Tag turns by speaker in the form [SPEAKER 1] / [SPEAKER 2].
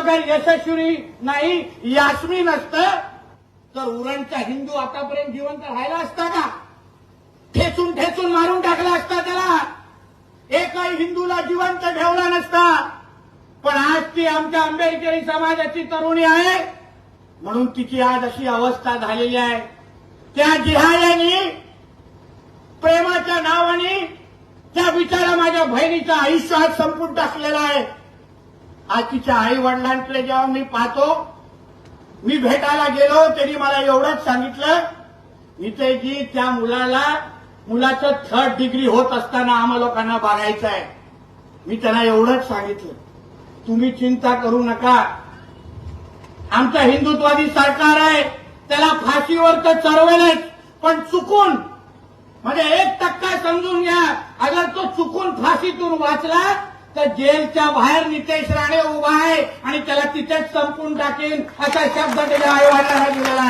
[SPEAKER 1] अगर यशस्वी नाही यास्मी नसतं तर उरणचा हिंदू आतापर्यंत जिवंत राहिला असता का? ठेचून ठेचून मारून टाकला असता त्याला? एकही हिंदूला जिवंत ठेवला नसता. पण आज ती आमच्या आंबेडकरी समाजाची तरुणी आहे. म्हणून तिची आज अशी अवस्था झालेली आहे. त्या जिहाळ्यांनी प्रेमाच्या नावाने त्या बिचारा माझ्या बहिणीचं आयुष्य आज संपून टाकलेलं आहे. आकीच्या आई वडिलांकडे जेव्हा मी पाहतो मी भेटायला गेलो त्यांनी मला एवढंच सांगितलं नितेशजी त्या मुलाला मुलाचं थर्ड डिग्री होत असताना आम्हा लोकांना बघायचं आहे. मी त्यांना एवढंच सांगितलं. तुम्ही चिंता करू नका. आमचं हिंदुत्वादी सरकार आहे. त्याला फाशीवर तर चरवेलच पण चुकून म्हणजे एक टक्का समजून घ्या. अगर तो चुकून फाशीतून वाचला तर जेलच्या बाहेर नितेश राणे उभा आहे आणि त्याला तिथेच संपून टाकेन असा शब्द त्याच्या आयोगाला दिलेला